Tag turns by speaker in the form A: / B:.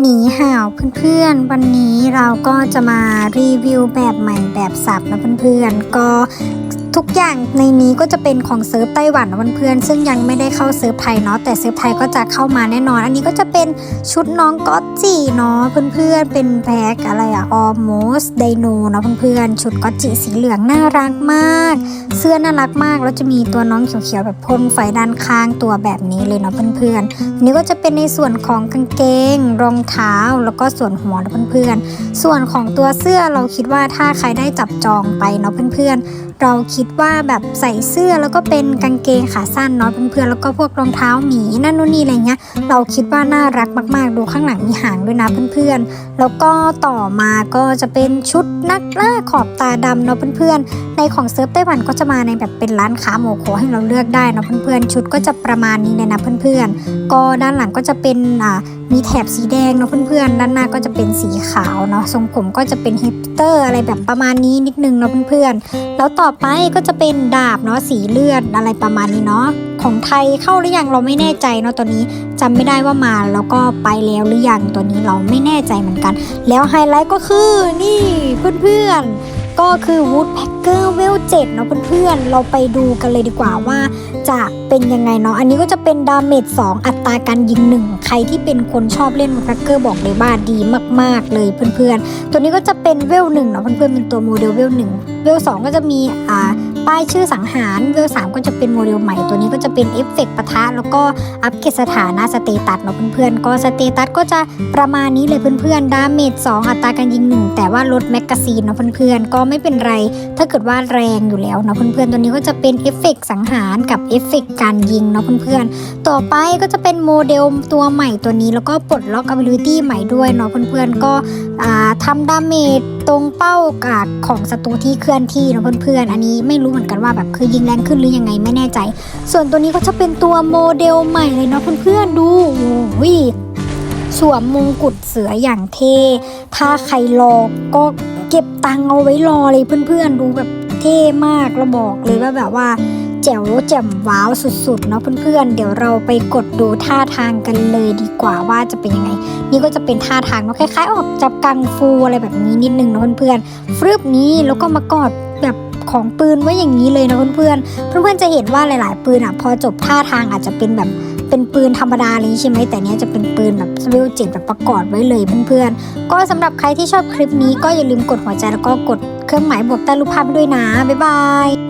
A: หนีห่าวเพื่อนๆ วันนี้เราก็จะมารีวิวแบบใหม่แบบสับนะเพื่อนๆ ก็ ทุกอย่างในนี้ก็จะเป็นของเซิร์ฟไต้หวันนะเพื่อนๆซึ่งยังไม่ได้เข้าเซิร์ฟไทยเนาะแต่เซิร์ฟไทยก็จะเข้ามาแน่นอน อันนี้ก็จะเป็นชุดน้องก๊อตจีเนาะเพื่อนๆเป็นแพ็คอะไรอะ almost dino เนาะเพื่อนๆชุดก๊อตจีสีเหลืองน่ารักมาก เสื้อน่ารักมากแล้วจะมีตัวน้องเขียวๆแบบพ่นไฟด้านข้างตัวแบบนี้เลยเนาะเพื่อนๆอันนี้ก็จะเป็นในส่วนของกางเกง รองเท้าแล้วก็ส่วนหัวนะเพื่อนๆส่วนของตัวเสื้อเราคิดว่าถ้าใครได้จับจองไปเนาะเพื่อนๆเราคิดิดว่าแบบใส่เสื้อแล้วก็เป็นกางเกงขาสั้นเนาะเพื่อนๆแล้วก็พวกรองเท้าหมีนั่นนู่นนี่อะไรเงี้ย เราคิดว่าน่ารักมาก ๆ ดูข้างหลังมีหางด้วยนะเพื่อนๆ แล้วก็ต่อมาก็จะเป็นชุดนักล่าขอบตาดำเนาะเพื่อนๆ ในของเซิร์ฟไต้หวันก็จะมาในแบบเป็นร้านค้าโมโคให้เราเลือกได้เนาะเพื่อนๆ ชุดก็จะประมาณนี้เลยนะเพื่อนๆ ก็ด้านหลังก็จะเป็นอ่ามีแถบสีแดงเนาะเพื่อนๆ ด้านหน้าก็จะเป็นสีขาวเนาะทรงผมก็จะเป็นฮิปสเตอร์อะไรแบบประมาณนี้นิดนึงเนาะเพื่อนๆ แล้วต่อไปก็จะเป็นดาบเนาะสีเลือดอะไรประมาณนี้เนาะของไทยเข้าหรือยังเราไม่แน่ใจเนาะตัวนี้จำไม่ได้ว่ามาแล้วก็ไปแล้วหรือยังตัวนี้เราไม่แน่ใจเหมือนกัน แล้วไฮไลท์ก็คือนี่เพื่อนๆ ก็คือ Woodpecker w e l 7เนาะเพื่อนๆ เราไปดูกันเลยดีกว่าว่าจะเป็นยังไงเนาะ อันนี้ก็จะเป็นดาเมจ2 อัตราการยิงหนึ่งใครที่เป็นคนชอบเล่น Woodpecker บอกเลยว่าดีมากๆเลยเพื่อนๆ ตัวนี้ก็จะเป็นเวลหนึ่งเนาะเพื่อนๆ เป็นตัวโมเดลเวลหนึ่งเวลสองก็จะมีอ่าป้ายชื่อสังหารเวลสามก็จะเป็นโมเดลใหม่ตัวนี้ก็จะเป็นเอฟเฟกต์ปะทะ แล้วก็อัปเกรดสถานะสเตตัสเนาะเพื่อนๆ ก็สเตตัสก็จะประมาณนี้เลยเพื่อนๆ ดาเมจ2อัตราการยิง 1 แต่ว่าลดแมกกาซีนเนาะเพื่อนๆ ก็ไม่เป็นไร ถ้าเกิดว่าแรงอยู่แล้วเนาะเพื่อนๆตัวนี้ก็จะเป็นเอฟเฟกต์สังหารกับเอฟเฟกต์การยิงเนาะเพื่อนๆต่อไปก็จะเป็นโมเดลตัวใหม่ตัวนี้แล้วก็ปลดล็อก ability ใหม่ด้วยเนาะเพื่อนๆก็อ่าทำดาเมจตรงเป้ากาดของศัตรูที่เคลื่อนที่เนาะเพื่อนๆอันนี้ไม่รู้เหมือนกันว่าแบบคือยิงแรงขึ้นหรือยังไงไม่แน่ใจ ส่วนตัวนี้ก็จะเป็นตัวโมเดลใหม่เลยเนาะเพื่อนๆดูโอ้ยสวมมงกุฎเสืออย่างเท่ ถ้าใครรอก็ เก็บตังเอาไว้รอเลยเพื่อนๆ ดูแบบเท่มากเราบอกเลยว่าแบบว่าแจ๋วแจ่มว้าวสุดๆเนาะเพื่อนๆ เดี๋ยวเราไปกดดูท่าทางกันเลยดีกว่าว่าจะเป็นยังไง นี่ก็จะเป็นท่าทางเนาะคล้ายๆ ออกจับกังฟูอะไรแบบนี้นิดนึงเนาะเพื่อนๆฟรึบนี้แล้วก็มากอดแบบของปืนไว้อย่างนี้เลยนะเพื่อนๆ เพื่อนๆจะเห็นว่าหลาย ๆ ปืนอะพอจบท่าทางอาจจะเป็นแบบ เป็นปืนธรรมดาเลยใช่ไหมแต่เนี้ยจะเป็นปืนแบบเวลเจ็ดแบบประกอบไว้เลยเพื่อนๆ ก็สำหรับใครที่ชอบคลิปนี้ก็อย่าลืมกดหัวใจแล้วก็กดเครื่องหมายบวกใต้รูปภาพด้วยนะ บ๊ายบาย